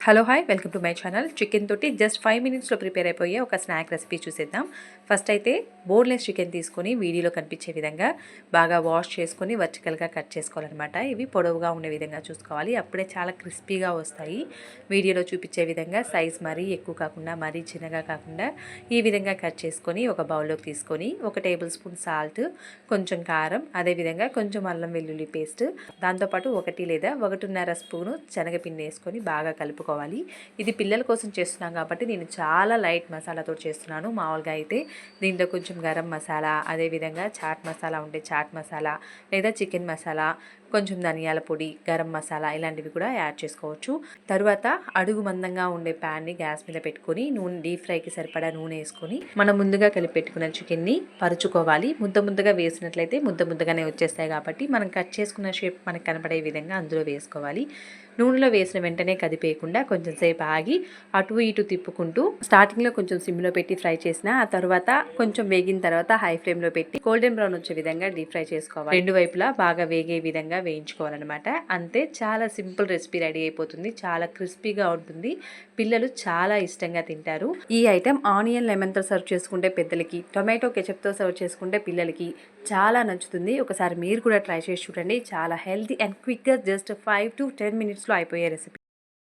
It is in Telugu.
Hello hi welcome to my channel chicken తోటి జస్ట్ ఫైవ్ మినిట్స్లో ప్రిపేర్ అయిపోయే ఒక స్నాక్ రెసిపీ చూసేద్దాం. ఫస్ట్ అయితే బోన్లెస్ చికెన్ తీసుకొని వీడియోలో కనిపించే విధంగా బాగా వాష్ చేసుకొని వర్టికల్గా కట్ చేసుకోవాలన్నమాట. ఇవి పొడవుగా ఉండే విధంగా చూసుకోవాలి. అప్పుడే చాలా క్రిస్పీగా వస్తాయి. వీడియోలో చూపించే విధంగా సైజ్ మరీ ఎక్కువ కాకుండా మరీ చిన్నగా కాకుండా ఈ విధంగా కట్ చేసుకొని ఒక బౌల్లోకి తీసుకొని ఒక టేబుల్ స్పూన్ సాల్ట్ కొంచెం కారం అదేవిధంగా కొంచెం అల్లం వెల్లుల్లి పేస్ట్ దాంతోపాటు ఒకటి లేదా ఒకటిన్నర స్పూను శనగపిండి వేసుకొని బాగా కలుపుకోవాలి. ఇది పిల్లల కోసం చేస్తున్నాం కాబట్టి నేను చాలా లైట్ మసాలాతో చేస్తున్నాను. మామూలుగా అయితే దీంట్లో కొంచెం గరం మసాలా అదేవిధంగా చాట్ మసాలా ఉంటే చాట్ మసాలా లేదా చికెన్ మసాలా కొంచెం ధనియాల పొడి గరం మసాలా ఇలాంటివి కూడా యాడ్ చేసుకోవచ్చు. తరువాత అడుగు మందంగా ఉండే ప్యాన్ని గ్యాస్ మీద పెట్టుకొని నూనె డీప్ ఫ్రైకి సరిపడా నూనె వేసుకొని మనం ముందుగా కలిపి పెట్టుకున్న చికెన్ని పరుచుకోవాలి. ముద్ద ముద్దగా వేసినట్లయితే ముద్ద ముద్దగానే వచ్చేస్తాయి కాబట్టి మనం కట్ చేసుకున్న షేప్ మనకు కనపడే విధంగా అందులో వేసుకోవాలి. నూనెలో వేసిన వెంటనే కదిపేయకుండా కొంచెం సేపు ఆగి అటు ఇటు తిప్పుకుంటూ స్టార్టింగ్లో కొంచెం సిమ్లో పెట్టి ఫ్రై చేసిన ఆ తర్వాత కొంచెం వేగిన తర్వాత హై ఫ్లేమ్లో పెట్టి గోల్డెన్ బ్రౌన్ వచ్చే విధంగా డీప్ ఫ్రై చేసుకోవాలి. రెండు వైపులా బాగా వేగే విధంగా వేయించుకోవాలన్నమాట. అంతే చాలా సింపుల్ రెసిపీ రెడీ అయిపోతుంది. చాలా క్రిస్పీగా ఉంటుంది. పిల్లలు చాలా ఇష్టంగా తింటారు. ఈ ఐటెం ఆనియన్ లెమన్తో సర్వ్ చేసుకుంటే పెద్దలకి టొమాటో కెచప్తో సర్వ్ చేసుకుంటే పిల్లలకి చాలా నచ్చుతుంది. ఒకసారి మీరు కూడా ట్రై చేసి చూడండి. చాలా హెల్తీ అండ్ క్విక్గా జస్ట్ ఫైవ్ టు టెన్ మినిట్స్లో అయిపోయే రెసిపీ